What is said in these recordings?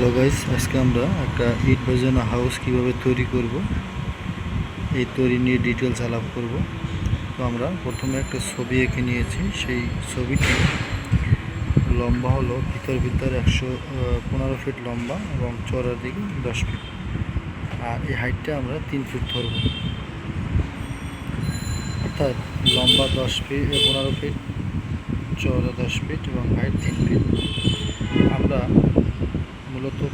Hello guys, আজকে আমরা একটা ইট বাজানো হাউস কীভাবে তৈরি করব, এই তৈরি নিয়ে ডিটেলস আলাপ করব। তো আমরা প্রথমে একটা ছবি এঁকে নিয়েছি, সেই ছবিটি লম্বা হলো, ভিতর ভিতর একশো পনেরো ফিট লম্বা এবং চড়ার দিকে দশ ফিট আর এই হাইটটা আমরা তিন ফিট ধরব। অর্থাৎ লম্বা দশ ফিট পনেরো ফিট চওড়া দশ ফিট এবং হাইট তিন ফিট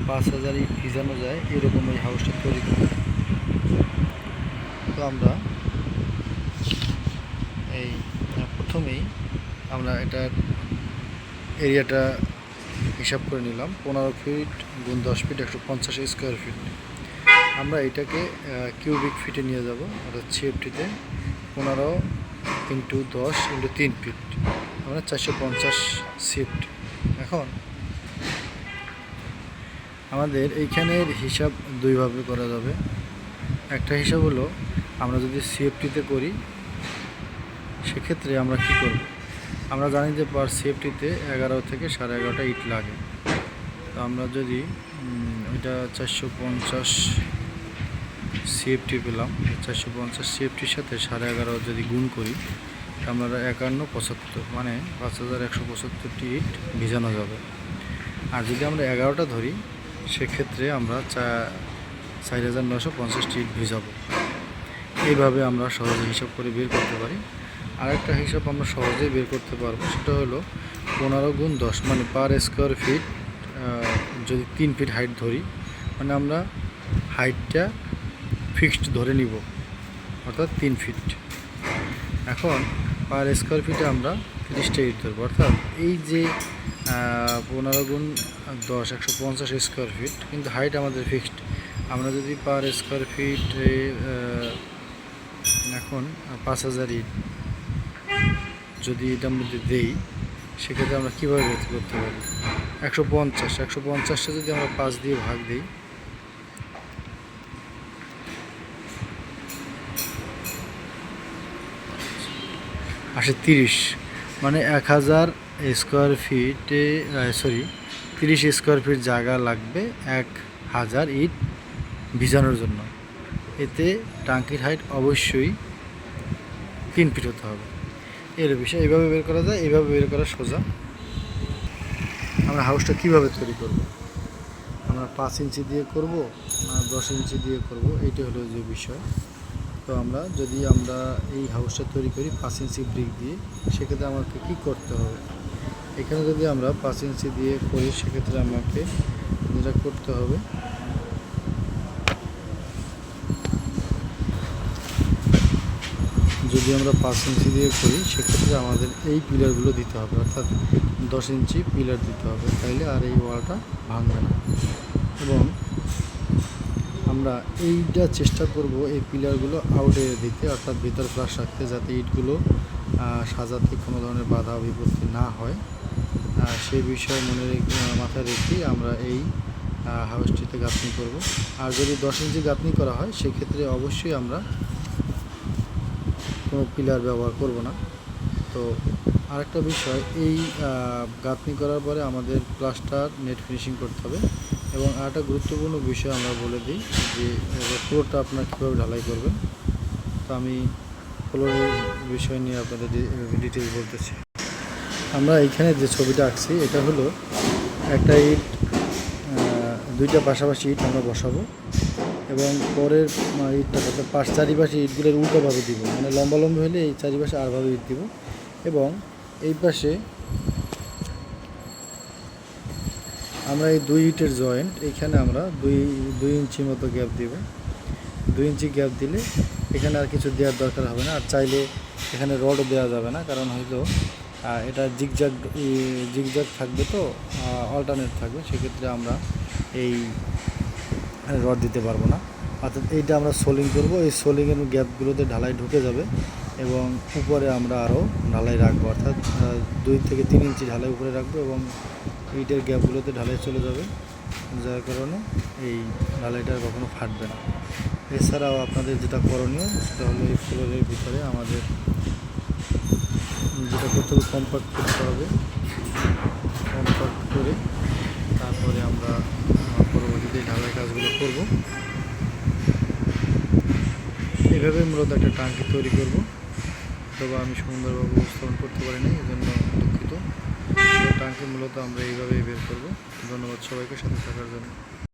পাঁচ হাজারই ভিজানো যায় এরকম এই হাউসটা তৈরি করি। তো আমরা এই প্রথমেই আমরা এটার এরিয়াটা হিসাব করে নিলাম, পনেরো ফিট গুণ দশ ফিট একশো পঞ্চাশ স্কোয়ার ফিট আমরা এটাকে কিউবিক ফিটে নিয়ে যাব, অর্থাৎ সিএফটিতে পনেরো ইন্টু দশ ইন্টু তিন ফিট আমরা চারশো পঞ্চাশ সিফট এখন আমাদের এইখানের হিসাব দুইভাবে করা যাবে। একটা হিসাব হলো, আমরা যদি সিএফটিতে করি, সেক্ষেত্রে আমরা কি করব? আমরা জানি যে পার সিএফটিতে এগারো থেকে সাড়ে এগারোটা ইট লাগে। তো আমরা যদি ওইটা চারশো পঞ্চাশ সিএফটি পেলাম চারশো পঞ্চাশ সিএফটির সাথে সাড়ে এগারো যদি গুণ করি আমরা একান্ন পঁচাত্তর মানে পাঁচ হাজার একশো পঁচাত্তরটি ইট ভিজানো যাবে। আর যদি আমরা এগারোটা ধরি সেক্ষেত্রে আমরা চা চার হাজার নশো পঞ্চাশটি ভিজাবো। এইভাবে আমরা সহজে হিসাব করে বের করতে পারি। আরেকটা হিসাব আমরা সহজেই বের করতে পারব, সেটা হলো পনেরো গুণ দশ মানে পার স্কোয়ার ফিট যদি তিন ফিট হাইট ধরি মানে আমরা হাইটটা ফিক্সড ধরে নিব, অর্থাৎ তিন ফিট এখন পার স্কোয়ার ফিটে আমরা তিরিশটা ইট ধরবো, অর্থাৎ এই যে পনেরো গুণ দশ, একশো পঞ্চাশ স্কোয়ার ফিট কিন্তু হাইট আমাদের ফিক্সড আমরা যদি পার স্কোয়ার ফিট এখন পাঁচ হাজার ইট যদি এটার মধ্যে দেই, সেক্ষেত্রে আমরা কীভাবে বের করতে পারি? একশো পঞ্চাশ, একশো পঞ্চাশটা যদি আমরা পাঁচ দিয়ে ভাগ দিই আসে তিরিশ মানে এক হাজার স্কোয়ার ফিটে সরি তিরিশ স্কোয়ার ফিট জায়গা লাগবে এক হাজার ইট ভিজানোর জন্য। এতে টাঙ্কির হাইট অবশ্যই তিন ফিট হতে হবে। এর বিষয় এইভাবে বের করা যায় এইভাবে বের করা সোজা। আমরা হাউসটা কীভাবে তৈরি করব? আমরা পাঁচ ইঞ্চি দিয়ে করব না দশ ইঞ্চি দিয়ে করব? এইটা হলো যে বিষয়। তো আমরা যদি আমরা এই হাউসটা তৈরি করি পাঁচ ইঞ্চি ব্রিক দিয়ে, সেক্ষেত্রে আমাকে কি করতে হবে? এখানে যদি আমরা পাঁচ ইঞ্চি দিয়ে করি, সেক্ষেত্রে আমাকে যেটা করতে হবে, যদি আমরা পাঁচ ইঞ্চি দিয়ে করি, সেক্ষেত্রে আমাদের এই পিলারগুলো দিতে হবে, অর্থাৎ দশ ইঞ্চি পিলার দিতে হবে, তাইলে আর এই ওয়ালটা ভাঙবে না। এবং আমরা এইটা চেষ্টা করব এই পিলারগুলো আউটে দিতে, অর্থাৎ ভিতর ফ্লাশ রাখতে, যাতে ইটগুলো সাজাতে কোনো ধরনের বাধা বিপত্তি না হয়। সেই বিষয়ে মনে রেখে মাথায় রেখেই আমরা এই হাউসটিতে গাঁথনি করব। আর যদি দশ ইঞ্চি গাঁথনি করা হয়, সেক্ষেত্রে অবশ্যই আমরা কোনো পিলার ব্যবহার করব না। তো আরেকটা বিষয়, এই গাঁথনি করার পরে আমাদের প্লাস্টার, নেট ফিনিশিং করতে হবে। এবং আরেকটা গুরুত্বপূর্ণ বিষয় আমরা বলে দিই যে ফ্লোরটা আপনার কীভাবে ঢালাই করবেন। তো আমি ফ্লোরের বিষয় নিয়ে আপনাদের ডিটেলস বলতেছি। আমরা এইখানে যে ছবিটা আঁকছি, এটা হলো একটা ইট দুইটা পাশাপাশি ইট আমরা বসাবো এবং পরের ইটটা অর্থাৎ পাশ চারিপাশে ইটগুলোর উল্টোভাবে দিব মানে লম্বা লম্বা হলে এই চারিপাশে আরভাবে ইট দিব এবং এই পাশে আমরা এই দুই ইটের জয়েন্ট এইখানে আমরা দুই দুই ইঞ্চি মতো গ্যাপ দিব। দুই ইঞ্চি গ্যাপ দিলে এখানে আর কিছু দেওয়ার দরকার হবে না, আর চাইলে এখানে রডও দেওয়া যাবে না, কারণ হয়তো এটা জিগজাগ জিগজাগ থাকবে তো অল্টারনেট থাকবে, সেক্ষেত্রে আমরা এই রড দিতে পারব না। অর্থাৎ এইটা আমরা সোলিং করব, এই সোলিংয়ের গ্যাপগুলোতে ঢালাই ঢুকে যাবে এবং উপরে আমরা আরও ঢালাই রাখব। অর্থাৎ দুই থেকে তিন ইঞ্চি ঢালাই উপরে রাখব এবং ইটের গ্যাপগুলোতে ঢালাই চলে যাবে। যার কারণে এই ঢালাইটা কখনো ফাটবে না। এছাড়াও আপনাদের যেটা করণীয়, সেটা হলো এই ফ্লোরের ভিতরে আমাদের যেটা করতে হবে কম্পাক্ট করতে হবে কম্পাক্ট করে তারপরে আমরা পরবর্তীতে ঢালাই কাজগুলো করব। এইভাবে মূলত একটা টাঙ্কি তৈরি করব। তবে আমি সুন্দরভাবে উপস্থাপন করতে পারি না এই জন্য দুঃখিত টাঙ্কি মূলত আমরা এইভাবেই বের করব। ধন্যবাদ সবাইকে, সাথে থাকার জন্য।